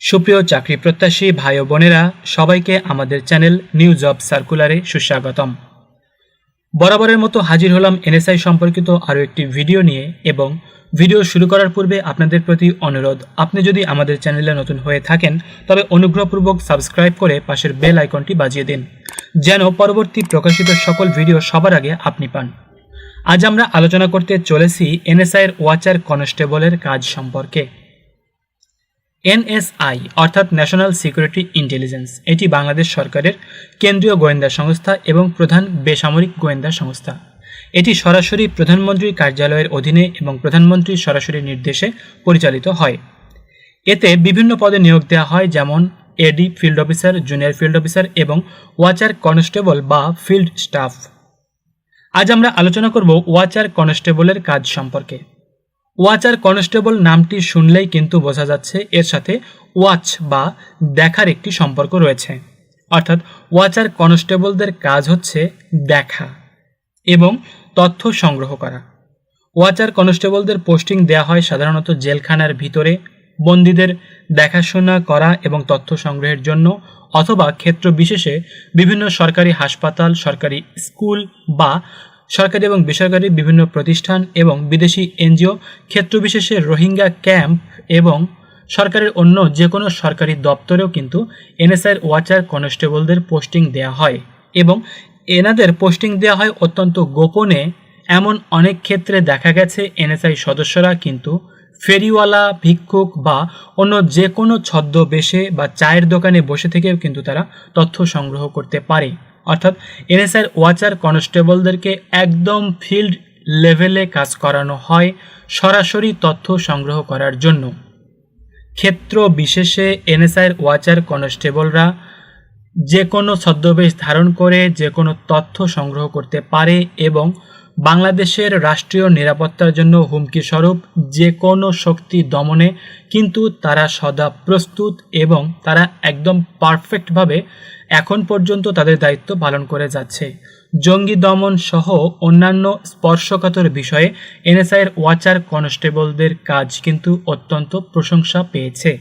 সুপ্রিয় চাকরি প্রত্যাশী ভাই ও বোনেরা, সবাইকে আমাদের চ্যানেল নিউ জব সার্কুলারে সুস্বাগতম। বরাবরের মতো হাজির হলাম এনএসআই সম্পর্কিত আরও একটি ভিডিও নিয়ে এবং ভিডিও শুরু করার পূর্বে আপনাদের প্রতি অনুরোধ, আপনি যদি আমাদের চ্যানেলে নতুন হয়ে থাকেন, তবে অনুগ্রহপূর্বক সাবস্ক্রাইব করে পাশের বেল আইকনটি বাজিয়ে দিন, যেন পরবর্তী প্রকাশিত সকল ভিডিও সবার আগে আপনি পান। আজ আমরা আলোচনা করতে চলেছি এনএসআইয়ের ওয়াচার কনস্টেবলের কাজ সম্পর্কে। এনএসআই, অর্থাৎ ন্যাশনাল সিকিউরিটি ইন্টেলিজেন্স এটি বাংলাদেশ সরকারের কেন্দ্রীয় গোয়েন্দা সংস্থা এবং প্রধান বেসামরিক গোয়েন্দা সংস্থা। এটি সরাসরি প্রধানমন্ত্রীর কার্যালয়ের অধীনে এবং প্রধানমন্ত্রীর সরাসরি নির্দেশে পরিচালিত হয়। এতে বিভিন্ন পদে নিয়োগ দেওয়া হয়, যেমন AD field officer junior field officer এবং ওয়াচার কনস্টেবল বা ফিল্ড স্টাফ আজ আমরা আলোচনা করব ওয়াচার কনস্টেবলের কাজ সম্পর্কে। ওয়াচার কনস্টেবল নামটি শুনলেই কিন্তু বোঝা যাচ্ছে এর সাথে ওয়াচ বা দেখার একটি সম্পর্ক রয়েছে। অর্থাৎ ওয়াচার কনস্টেবলদের কাজ হচ্ছে দেখা এবং তথ্য সংগ্রহ করা। ওয়াচার কনস্টেবলদের পোস্টিং দেওয়া হয় সাধারণত জেলখানার ভিতরে বন্দীদের দেখাশোনা করা এবং তথ্য সংগ্রহের জন্য অথবা ক্ষেত্র বিশেষে বিভিন্ন সরকারি হাসপাতাল, সরকারি স্কুল বা সরকারি এবং বেসরকারি বিভিন্ন প্রতিষ্ঠান এবং বিদেশি এনজিও, ক্ষেত্রবিশেষে রোহিঙ্গা ক্যাম্প এবং সরকারের অন্য যে কোনো সরকারি দপ্তরেও কিন্তু এনএসআইয়ের ওয়াচার কনস্টেবলদের পোস্টিং দেওয়া হয় এবং এনাদের পোস্টিং দেওয়া হয় অত্যন্ত গোপনে। এমন অনেক ক্ষেত্রে দেখা গেছে এনএসআই সদস্যরা কিন্তু ফেরিওয়ালা, ভিক্ষুক বা অন্য যে কোনো ছদ্মবেশে বা চায়ের দোকানে বসে থেকেও কিন্তু তারা তথ্য সংগ্রহ করতে পারে। অর্থাৎ এনএসআর ওয়াচার কনস্টেবলদেরকে একদম ফিল্ড লেভেলে কাজ করানো হয় সরাসরি তথ্য সংগ্রহ করার জন্য। ক্ষেত্র বিশেষে এনএসআইয়ের ওয়াচার কনস্টেবলরা যে কোনো ছদ্মবেশ ধারণ করে যে কোনো তথ্য সংগ্রহ করতে পারে এবং বাংলাদেশের রাষ্ট্রীয় নিরাপত্তার জন্য হুমকি স্বরূপ যে কোনো শক্তি দমনে কিন্তু তারা সদা প্রস্তুত এবং তারা একদম পারফেক্টভাবে এখন পর্যন্ত তাদের দায়িত্ব পালন করে যাচ্ছে। জঙ্গি দমন সহ অন্যান্য স্পর্শকাতর বিষয়ে এনএসআইয়ের ওয়াচার কনস্টেবলদের কাজ কিন্তু অত্যন্ত প্রশংসা পেয়েছে।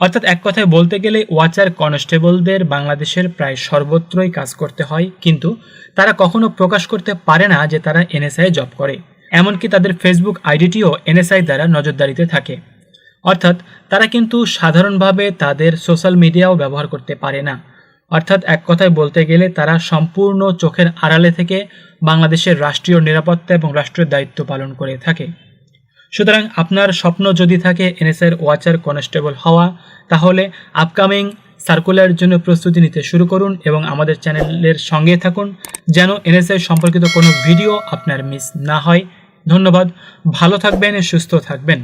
অর্থাৎ এক কথায় বলতে গেলে ওয়াচার কনস্টেবলদের বাংলাদেশের প্রায় সর্বত্রই কাজ করতে হয়, কিন্তু তারা কখনো প্রকাশ করতে পারে না যে তারা এনএসআই জব করে। এমনকি তাদের ফেসবুক আইডিটিও এনএসআই দ্বারা নজরদারিতে থাকে। অর্থাৎ তারা কিন্তু সাধারণভাবে তাদের সোশ্যাল মিডিয়াও ব্যবহার করতে পারে না। অর্থাৎ এক কথায় বলতে গেলে তারা সম্পূর্ণ চোখের আড়ালে থেকে বাংলাদেশের রাষ্ট্রীয় নিরাপত্তা এবং রাষ্ট্রের দায়িত্ব পালন করে থাকে। সুতরাং আপনার স্বপ্ন যদি থাকে এনএসআইয়ের ওয়াচার কনস্টেবল হওয়া, তাহলে আপকামিং সার্কুলারের জন্য প্রস্তুতি নিতে শুরু করুন এবং আমাদের চ্যানেলের সঙ্গে থাকুন, যেন এনএসআই সম্পর্কিত কোনো ভিডিও আপনার মিস না হয়। ধন্যবাদ, ভালো থাকবেন, সুস্থ থাকবেন।